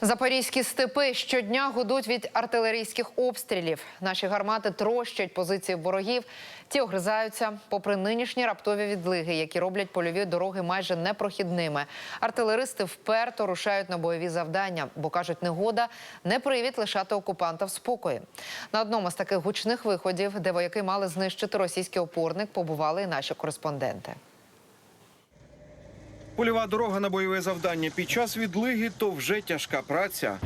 Запорізькі степи щодня гудуть від артилерійських обстрілів. Наші гармати трощать позиції ворогів. Ті огризаються, попри нинішні раптові відлиги, які роблять польові дороги майже непрохідними. Артилеристи вперто рушають на бойові завдання, бо кажуть, негода не привід лишати окупанта в спокої. На одному з таких гучних виходів, де вояки мали знищити російський опорник, побували і наші кореспонденти. Польова дорога на бойове завдання під час відлиги то вже тяжка праця.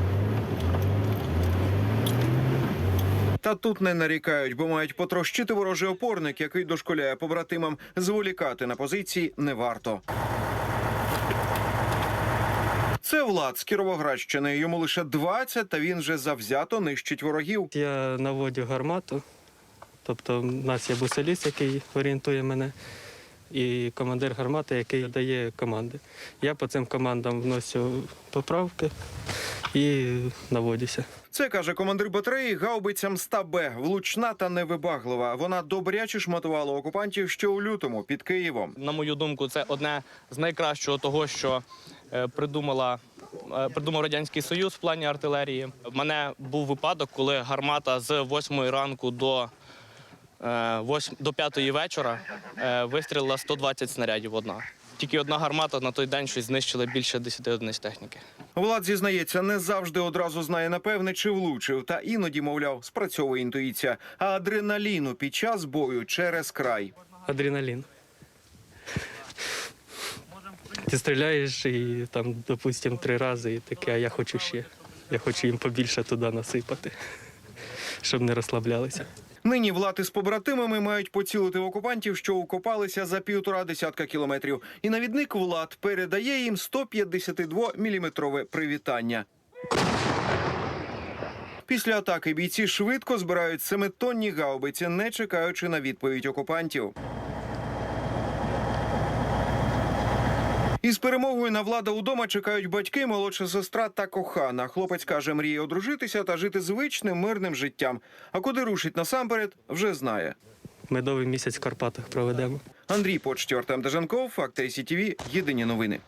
Та тут не нарікають, бо мають потрощити ворожий опорник, який дошколяє побратимам. Зволікати на позиції не варто. Це Влад з Кіровоградщини. Йому лише 20, та він вже завзято нищить ворогів. Я наводю гармату, тобто в нас є бусиліст, який орієнтує мене, і командир гармати, який дає команди. Я по цим командам вносю поправки і наводюся. Це каже командир батареї гаубиця Мста Б. Влучна та невибаглива. Вона добряче шматувала окупантів ще у лютому під Києвом. На мою думку, це одне з найкращого того, що е, придумала. е, Придумав радянський союз в плані артилерії. В мене був випадок, коли гармата з 8 ранку до, 8, до 5 вечора е, вистрілила 120 снарядів одна. Тільки одна гармата на той день щось знищила більше 10 одиниць техніки. Влад зізнається, не завжди одразу знає напевне, чи влучив, та іноді, мовляв, спрацьовує інтуїція. А адреналіну під час бою через край. Адреналін. Ти стріляєш і там, допустимо, три рази, і таке, а я хочу ще. Я хочу їм побільше туди насипати, щоб не розслаблялися. Нині влади з побратимами мають поцілити окупантів, що укопалися за півтора десятка кілометрів. І навідник Влад передає їм 152-міліметрове привітання. Після атаки бійці швидко збирають семитонні гаубиці, не чекаючи на відповідь окупантів. Із перемогою на влада удома чекають батьки, молодша сестра та кохана. Хлопець каже, мріє одружитися та жити звичним мирним життям. А куди рушить насамперед, вже знає. Медовий місяць в Карпатах проведемо. Андрій Почтьор, Дежанков, Факти СІТВ, Єдині новини.